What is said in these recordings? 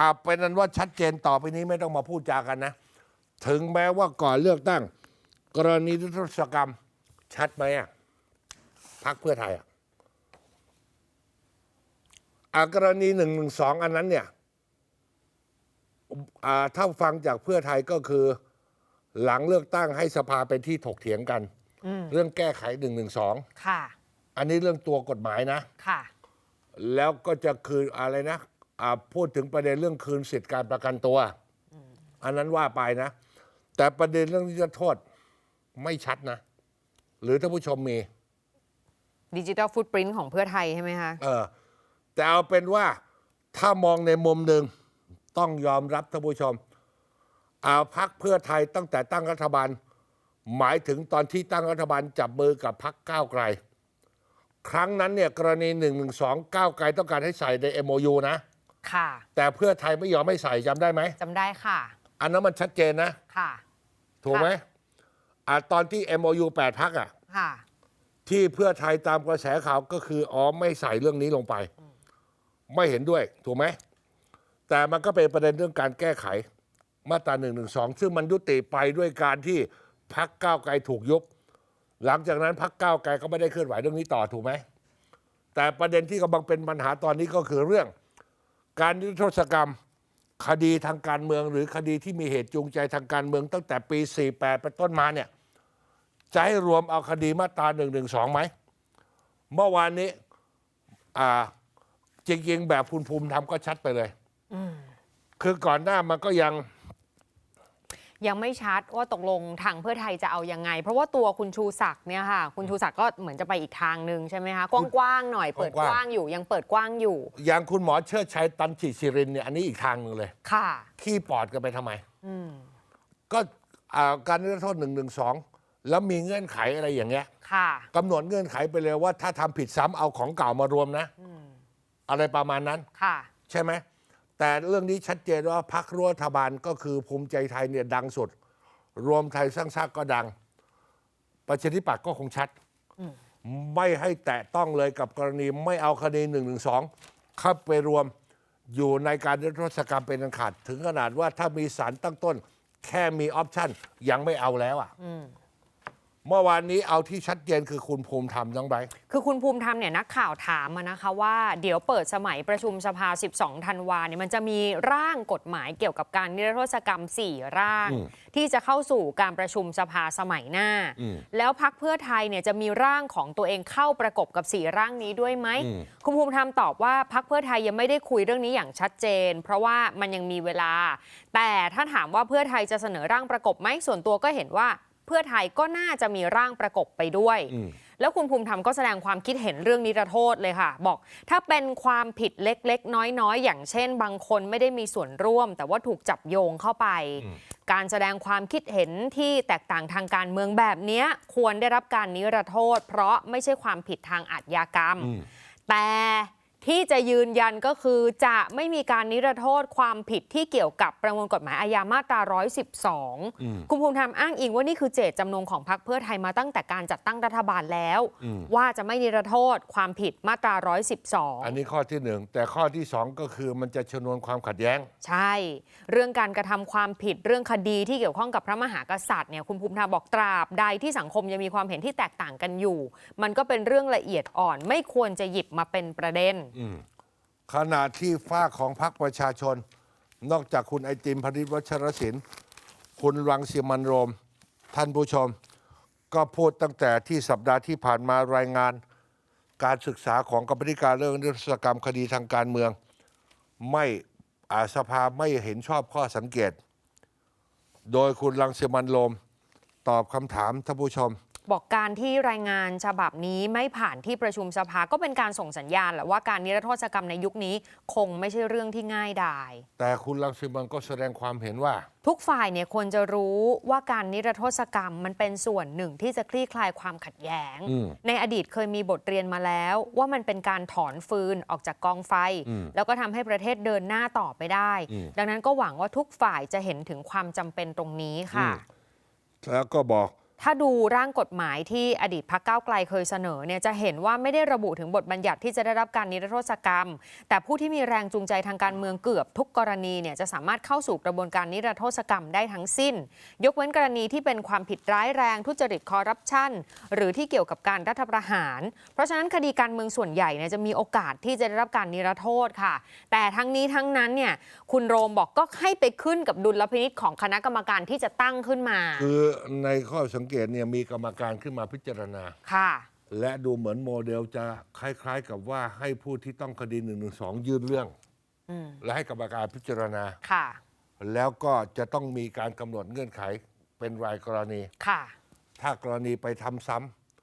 อาเป็นนั้นว่าชัดเจนต่อไปนี้ไม่ต้องมาพูดจากันนะ ถึงแม้ว่าก่อนเลือกตั้ง กรณีนิรโทษกรรม ชัดไหมอะพักเพื่อไทยอะอะกรณีหนึ่งหนึ่งสองอันนั้นเนี่ยอ่าถ้าฟังจากเพื่อไทยก็คือ หลังเลือกตั้งให้สภาเป็นที่ถกเถียงกัน เรื่องแก้ไขหนึ่งหนึ่งสองค่ะอันนี้เรื่องตัวกฎหมายนะ ค่ะ แล้วก็จะคืนอะไรนะ อ่าพูดถึงประเด็นเรื่องคืนสิทธิการประกันตัว อันนั้นว่าไปนะ แต่ประเด็นเรื่องที่จะโทษไม่ชัดนะ หรือท่านผู้ชมมี ดิจิ t a ลฟุตปรินต์ของเพื่อไทยใช่ไหมคะเออแต่เอาเป็นว่าถ้ามองในมุมหนึ่งต้องยอมรับท่านผู้ชมอาพักเพื่อไทยตั้งแต่ตั้งรัฐบาล หมายถึงตอนที่ตั้งรัฐบาลจับมือกับพักก้าวไกล ครั้งนั้นเนี่ยกรณีหนึ่งหนึ่งสองก้าวไกลต้องการให้ใส่ใน MOU นะ ค่ะแต่เพื่อไทยไม่ยอมให้ใส่จำได้ไหม จำได้ค่ะ อันนั้นมันชัดเจนนะ ค่ะ ถูกไหมอะตอนที่ MOU 8พักอะ ค่ะ ที่เพื่อไทยตามกระแสข่าวก็คืออ๋อไม่ใส่เรื่องนี้ลงไป ไม่เห็นด้วย ถูกไหม แต่มันก็เป็นประเด็นเรื่องการแก้ไข มาตรา1นึซึ่งมันยุติไปด้วยการที่พักก้าวไกลถูกยุบ หลังจากนั้นพักก้าวไกลก็ไม่ได้เคลื่อนไหวเรื่องนี้ต่อถูกไหม แต่ประเด็นที่กำลังเป็นปัญหาตอนนี้ก็คือเรื่อง การนิรโทษกรรม คดีทางการเมือง หรือคดีที่มีเหตุจูงใจทางการเมือง ตั้งแต่ปี 48 เป็นต้นมาเนี่ยจะให้รวมเอาคดีมาตรา1นึไหม เมื่อวานนี้อ่าจริงๆ แบบคุณภูมิทำก็ชัดไปเลย คือก่อนหน้ามันก็ยัง ยังไม่ชัดว่าตกลงทางเพื่อไทยจะเอายังไง เพราะว่าตัวคุณชูศักดิ์เนี่ยค่ะ คุณชูศักดิ์ก็เหมือนจะไปอีกทางหนึ่งใช่ไหมคะกว้างๆหน่อยเปิดกกว้างๆว้างอยู่ยังเปิดกว้างอยู่ อย่างคุณหมอเชิดชัยตันจิศิรินเนี่ยอันนี้อีกทางหนึ่งเลยค่ะขี้ปอดกันไปทำไมก็อ่าการนิรโทษหนึ่งหนึ่งสองแล้วมีเงื่อนไขอะไรอย่างเงี้ยค่ะกำหนดเงื่อนไขไปเลยว่าถ้าทำผิดซ้ำเอาของเก่ามารวมนะ อะไรประมาณนั้นค่ะใช่ไหม แต่เรื่องนี้ชัดเจนว่าพักรัฐบาลก็คือภูมิใจไทยเนี่ยดังสุด รวมไทยสร้างชาติก็ดัง ประชาธิปัตย์ก็คงชัด ไม่ให้แตะต้องเลยกับกรณีไม่เอาคดีหนึ่งหนึ่งสองเข้าไปรวมอยู่ในการนิรโทษกรรมเป็นอันขาด ถึงขนาดว่าถ้ามีสารตั้งต้น แค่มีออปชั่นยังไม่เอาแล้วอะ เมื่อวานนี้เอาที่ชัดเจนคือคุณภูมิธรรมน้องไบร์ทคือคุณภูมิธรรมเนี่ยนักข่าวถามมานะคะว่าเดี๋ยวเปิดสมัยประชุมสภา 12 ธันวาเนี่ยมันจะมีร่างกฎหมายเกี่ยวกับการนิรโทษกรรม 4 ร่าง ที่จะเข้าสู่การประชุมสภาสมัยหน้า แล้วพักเพื่อไทยเนี่ยจะมีร่างของตัวเองเข้าประกบกับ 4 ร่างนี้ด้วยไหมคุณภูมิธรรมตอบว่าพักเพื่อไทยยังไม่ได้คุยเรื่องนี้อย่างชัดเจน เพราะว่ามันยังมีเวลา แต่ถ้าถามว่าเพื่อไทยจะเสนอร่างประกบไหมส่วนตัวก็เห็นว่า เพื่อไทยก็น่าจะมีร่างประกบไปด้วย แล้วคุณภูมิธรรมก็แสดงความคิดเห็นเรื่องนิรโทษเลยค่ะ บอกถ้าเป็นความผิดเล็กๆ น้อยๆ อย่างเช่น บางคนไม่ได้มีส่วนร่วม แต่ว่าถูกจับโยงเข้าไป การแสดงความคิดเห็นที่แตกต่างทางการเมืองแบบเนี้ยควรได้รับการนิรโทษ เพราะไม่ใช่ความผิดทางอาชญากรรม แต่ ที่จะยืนยันก็คือจะไม่มีการนิรโทษความผิดที่เกี่ยวกับประมวลกฎหมายอาญามาตรา 112 คุณภูมิธรรมอ้างอิงว่านี่คือเจตจำนงของพรรคเพื่อไทยมาตั้งแต่การจัดตั้งรัฐบาลแล้ว ว่าจะไม่นิรโทษความผิดมาตราอันนี้ข้อที่หนึ่งแต่ข้อที่สองก็คือมันจะชนวนความขัดแย้ง112ใช่ เรื่องการกระทำความผิดเรื่องคดีที่เกี่ยวข้องกับพระมหากษัตริย์เนี่ยคุณภูมิธรรมบอกตราบใดที่สังคมยังมีความเห็นที่แตกต่างกันอยู่ มันก็เป็นเรื่องละเอียดอ่อนไม่ควรจะหยิบมาเป็นประเด็นขณะที่ฝ้าของพรรคประชาชน นอกจากคุณไอติมพริตวัชรศิลป์คุณรังสิมันโรม ท่านผู้ชม ก็พูดตั้งแต่ที่สัปดาห์ที่ผ่านมารายงาน การศึกษาของกรรมธิการเรื่องนิรโทษกรรมคดีทางการเมือง ไม่อาสภาไม่เห็นชอบข้อสังเกต โดยคุณรังสิมันโรม ตอบคำถามท่านผู้ชม บอกการที่รายงานฉบับนี้ไม่ผ่านที่ประชุมสภาก็เป็นการส่งสัญญาณแหละว่าการนิรโทษกรรมในยุคนี้คงไม่ใช่เรื่องที่ง่ายดาย แต่คุณรังสิมันก็แสดงความเห็นว่า ทุกฝ่ายเนี่ยควรจะรู้ว่าการนิรโทษกรรมมันเป็นส่วนหนึ่งที่จะคลี่คลายความขัดแย้งอืมในอดีตเคยมีบทเรียนมาแล้ว ว่ามันเป็นการถอนฟืนออกจากกองไฟอืมแล้วก็ทำให้ประเทศเดินหน้าต่อไปได้อืมดังนั้นก็หวังว่าทุกฝ่ายจะเห็นถึงความจำเป็นตรงนี้ค่ะ แล้วก็บอก ถ้าดูร่างกฎหมายที่อดีตพักเก้าวไกลเคยเสนอเนี่ยจะเห็นว่าไม่ได้ระบุถึงบทบัญญัติที่จะได้รับการนิรโทษกรรม แต่ผู้ที่มีแรงจูงใจทางการเมืองเกือบทุกกรณีเนี่ยจะสามารถเข้าสู่กระบวนการนิรโทษกรรมได้ทั้งสิ้น ยกเว้นกรณีที่เป็นความผิดร้ายแรงทุจริตคอร์รัปชันหรือที่เกี่ยวกับการรัฐประหาร เพราะฉะนั้นคดีการเมืองส่วนใหญ่เนี่ยจะมีโอกาสที่จะได้รับการนิรโทษค่ะ แต่ทั้งนี้ทั้งนั้นเนี่ยคุณโรมบอกก็ให้ไปขึ้นกับดุลพินิษของคณะกรรมการที่จะตั้งขึ้นมา คือในข้อสังเกตเนี่ยมีกรรมการขึ้นมาพิจารณา ค่ะ และดูเหมือนโมเดลจะคล้ายๆกับว่าให้ผู้ที่ต้องคดี1นึยื่นเรื่อง อืมและให้กรรมการพิจารณา ค่ะ แล้วก็จะต้องมีการกำหนดเงื่อนไขเป็นรายกรณี ค่ะ ถ้ากรณีไปทำซ้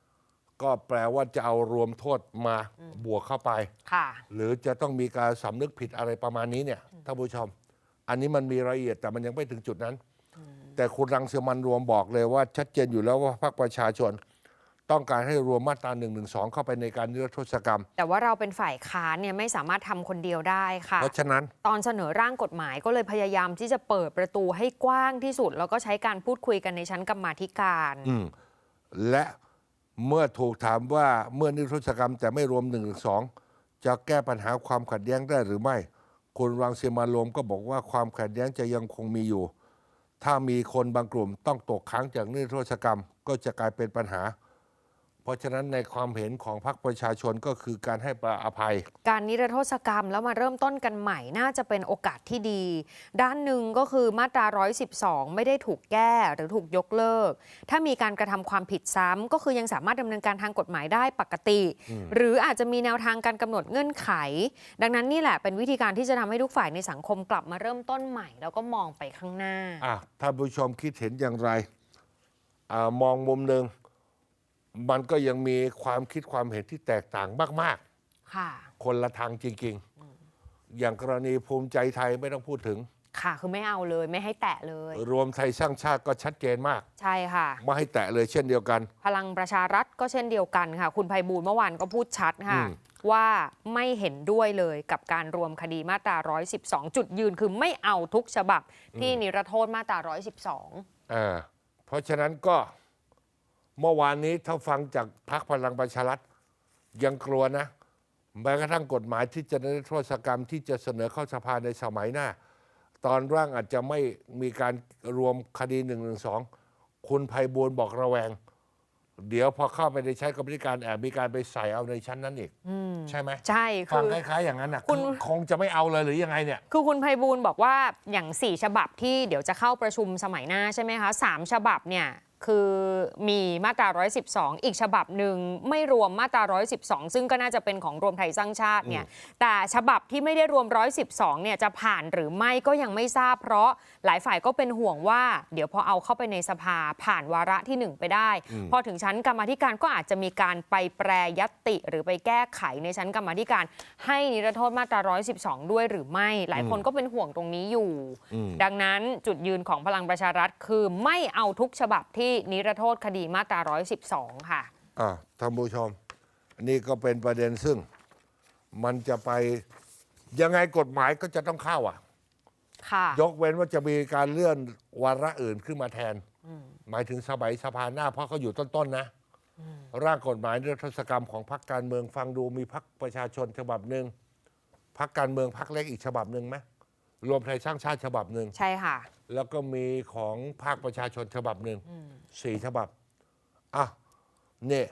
ำก็แปลว่าจะเอารวมโทษมาบวกเข้าไป ค่ะ หรือจะต้องมีการสำนึกผิดอะไรประมาณนี้เนี่ยท่านผู้ชม อันนี้มันมีรายละเอียดแต่มันยังไม่ถึงจุดนั้น แต่คุณรังสิมันต์รวมบอกเลยว่าชัดเจนอยู่แล้วว่าพรรคประชาชน ต้องการให้รวมมาตรา1นึเข้าไปในการนิรโทษกรรม แต่ว่าเราเป็นฝ่ายค้านเนี่ยไม่สามารถทำคนเดียวได้ค่ะ เพราะฉะนั้น ตอนเสนอร่างกฎหมายก็เลยพยายามที่จะเปิดประตูให้กว้างที่สุด แล้วก็ใช้การพูดคุยกันในชั้นกรรมาธิการ อืมและเมื่อถูกถามว่าเมื่อนิรโทษกรรม แต่ไม่รวม1นึจะแก้ปัญหาความขัดแย้งได้หรือไม่ คุณรังสิมันต์รวมก็บอกว่าความขัดแย้งจะยังคงมีอยู่ ถ้ามีคนบางกลุ่มต้องตกค้างจากนิรโทษกรรม ก็จะกลายเป็นปัญหา เพราะฉะนั้นในความเห็นของพรรคประชาชนก็คือการให้ประอภัย การนิรโทษกรรมแล้วมาเริ่มต้นกันใหม่น่าจะเป็นโอกาสที่ดี ด้านหนึ่งก็คือมาตรา 112 ไม่ได้ถูกแก้หรือถูกยกเลิก ถ้ามีการกระทำความผิดซ้ำก็คือยังสามารถดำเนินการทางกฎหมายได้ปกติ หรืออาจจะมีแนวทางการกำหนดเงื่อนไข ดังนั้นนี่แหละเป็นวิธีการที่จะทำให้ทุกฝ่ายในสังคมกลับมาเริ่มต้นใหม่ แล้วก็มองไปข้างหน้าอะท่านผู้ชมคิดเห็นอย่างไรอามองมุมหนึ่ง มันก็ยังมีความคิดความเห็นที่แตกต่างมากค่ะ ๆ คนละทางจริง ๆ อย่างกรณีภูมิใจไทยไม่ต้องพูดถึง ค่ะ คือไม่เอาเลยไม่ให้แตะเลย รวมไทยสร้างชาติก็ชัดเจนมาก ใช่ค่ะ ไม่ให้แตะเลยเช่นเดียวกัน พลังประชารัฐก็เช่นเดียวกันค่ะ คุณไพบูลย์เมื่อวานก็พูดชัดค่ะ อืม ว่าไม่เห็นด้วยเลยกับการรวมคดีมาตรา 112 จุดยืนคือไม่เอาทุกฉบับที่นิรโทษมาตรา 112 อ่าเพราะฉะนั้นก็ เมื่อวานนี้ถ้าฟังจากพรรคพลังประชารัฐยังกลัวนะแม้กระทั่งกฎหมายที่จะนิรโทษกรรมที่จะเสนอเข้าสภาในสมัยหน้า ตอนร่างอาจจะไม่มีการรวมคดีหนึ่งหนึ่งสองคุณภัยบูลย์บอกระแวง เดี๋ยวพอเข้าไปในใช้กรรมธิการแอบมีการไปใส่เอาในชั้นนั้นอีกใช่ไหมใช่ฟัคืงอคล้ายๆอย่างนั้นนะคุณคงจะไม่เอาเลยหรือยังไงเนี่ย คือคุณไพบูลย์บอกว่าอย่าง 4 ฉบับที่เดี๋ยวจะเข้าประชุมสมัยหน้าใช่ไหมคะสามฉบับเนี่ย คือมีมาตรา 112 อีกฉบับหนึ่งไม่รวมมาตรา 112 ซึ่งก็น่าจะเป็นของรวมไทยสร้างชาติเนี่ยแต่ฉบับที่ไม่ได้รวม 112 เนี่ยจะผ่านหรือไม่ก็ยังไม่ทราบ เพราะหลายฝ่ายก็เป็นห่วงว่า เดี๋ยวพอเอาเข้าไปในสภาผ่านวาระทีหนึ่1 ไปได้ พอถึงชั้นกรรมาธิการก็อาจจะมีการไปแปรยตติหรือไปแก้ไขในชั้นกรรมาธิการ ให้นิรโทษมาตรา 112 ด้วยหรือไม่ หลายคนก็เป็นห่วงตรงนี้อยู่ ดังนั้นจุดยืนของพลังประชารัฐคือไม่เอาทุกฉบับที่นิรโทษคดีมาตรา 112 ค่ะ อ่าท่านผู้ชม นี่ก็เป็นประเด็นซึ่ง มันจะไปยังไงกฎหมายก็จะต้องเข้าอะ ค่ะ ยกเว้นว่าจะมีการเลื่อนวาระอื่นขึ้นมาแทน หมายถึงสมัยสภาหน้าเพราะเขาอยู่ต้นๆนะร่างกฎหมายนิรโทษกรรมของพรรคการเมืองฟังดูมีพรรคประชาชนฉบับหนึ่งพรรคการเมืองพรรคเล็กอีกฉบับหนึ่งไหมรวมไทยสร้างชาติฉบับหนึ่งใช่ค่ะ แล้วก็มีของภาคประชาชนฉบับหนึ่งสี่ฉบับอะเนี่ย